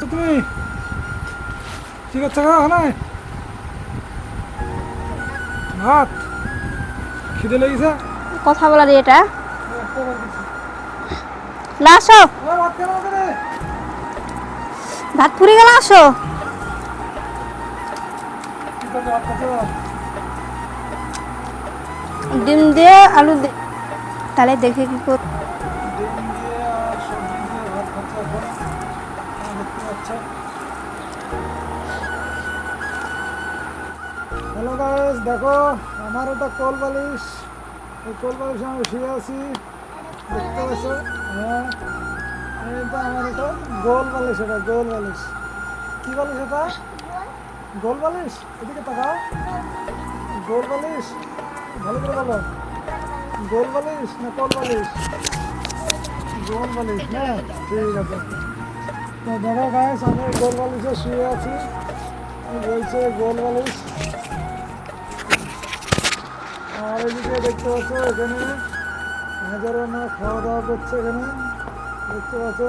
তুমি কি করছ গো ওখানে ভাত? খিদে লেগেছে? কথা বলার এটা। লা আসো। ভাত পুড়ে গেল আসো। ডিম দিয়ে আলু দিয়ে তাহলে দেখে কি কর হ্যালো গাইস দেখো, আমার এটা কোল বালিশ। এই কোল বালিশে আমি শুয়ে আছি। দেখতে পাচ্ছ? হ্যাঁ। এটা আমার এটা গোল বালিশ, এটা গোল বালিশ। কি বালিশ এটা? গোল বালিশ? এদিকে তাকাও। গোল বালিশ? ভালো করে বলো। গোল বালিশ না কোল বালিশ? গোল বালিশ, না? ঠিক আছে। তো দেখো গাইস আমি গোল বালিশে শুয়ে আছি। বলছে গোল বালিশ। আর এদিকে দেখতে পাচ্ছ এখানে হাজারো না খাওয়া দাওয়া করছে এখানে। দেখতে পাচ্ছ?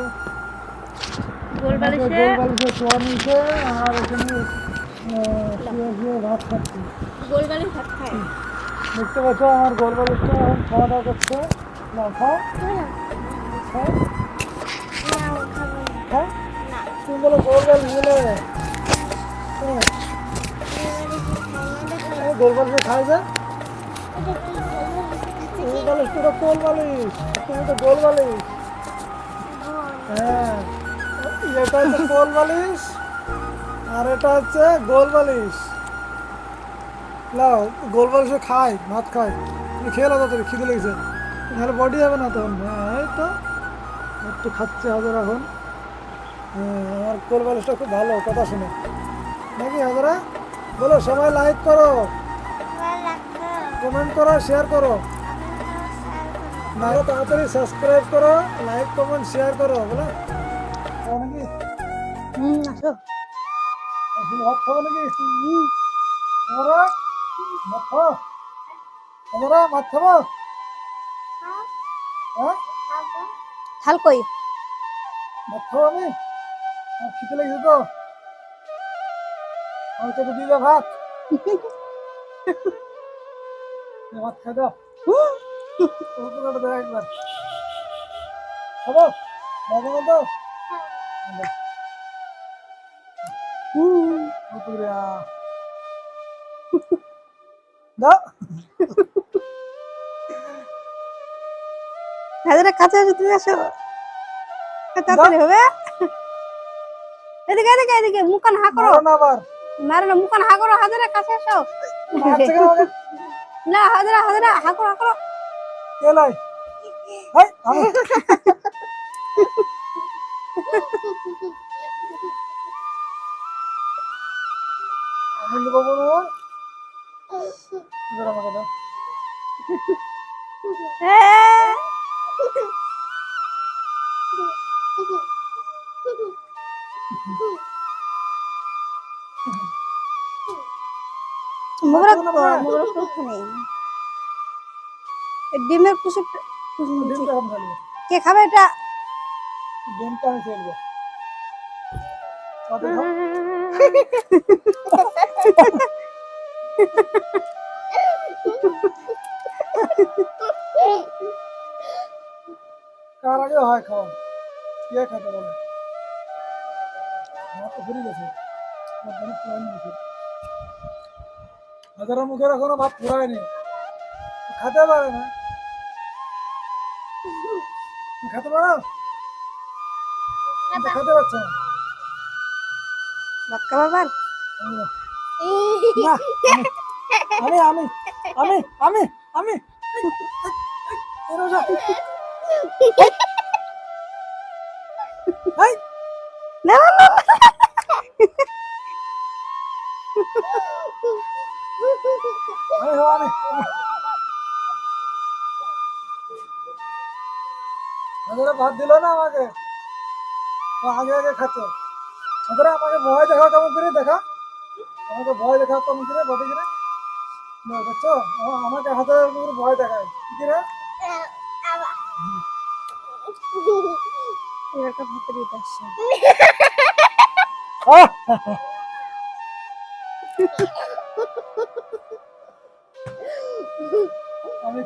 গোল আমাকে গোল বালিশে শোয়া নিয়েছে আর এখানে শুয়ে শুয়ে ভাত খাচ্ছি। গোল ভাত খায়। দেখতে পাচ্ছ আমার এখন খাওয়া দাওয়া করছে। না খাও। তুমি বলো বলে হ্যাঁ। এই গোল বালিশে খাই যে গোল কোল তো গোল হ্যাঁ এটা হচ্ছে আর এটা হচ্ছে গোল লাও গোল খাই, ভাত খেয়ে তাড়াতাড়ি, খিদে লেগেছে। নাহলে বডি হবে না তখন। হ্যাঁ এই তো। একটু খাচ্ছে হাজার এখন। হ্যাঁ আমার কোল বালিশটা খুব ভালো, কথা শুনে। নাকি হাজারা? বলো, সবাই লাইক করো। কমেন্ট করো শেয়ার করো। না তাড়াতাড়ি সাবস্ক্রাইব করো লাইক কমেন্ট শেয়ার করো বলো। খাও নাকি? হুম আসো। আপনি ভাত খাব নাকি? আমরা ভাত খাব? আমরা ভাত খাব? হ্যাঁ। থাল কই? ভাত খাব আমি? আমার খিদে লেগেছে তো। আমি তোকে দিয়ে দাও ভাত। দে ভাত খাই দাও। একবার। খাব? মজা মতো উপকারিয়া কাছে আসো তুমি আসো। তাড়াতাড়ি হবে? এদিকে এদিকে এদিকে মুখান হা করো। না না মুখান হা করো হাজারে কাছে আসো? না হাজারা হাজারা হা করো হা ডিমের কুসুম কে খাবে এটা? ডিমটা আমি ফেলব কার আগে হয় খাওয়া? কে খেতে বলে? আমার তো ঘুরে গেছে। আমার হাজারের মুখের এখনও ভাত ফুরায়নি। খেতে পারে না। খেতে পারো? খেতে পারছ না। ভাত খাবার আমি আমি আমি আমি না না। ভাত দিল না আমাকে। আগে আগে খাচ্ছে। হাজারে আমাকে ভয় দেখাও কেমন করে দেখা। আমাকে ভয় দেখাও কেমন করে বটে করে না, দেখছ আমাকে হাতে ভয় দেখায়। কি করে একটা ভাতের ইট আসছে আহ!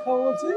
খাব বলছি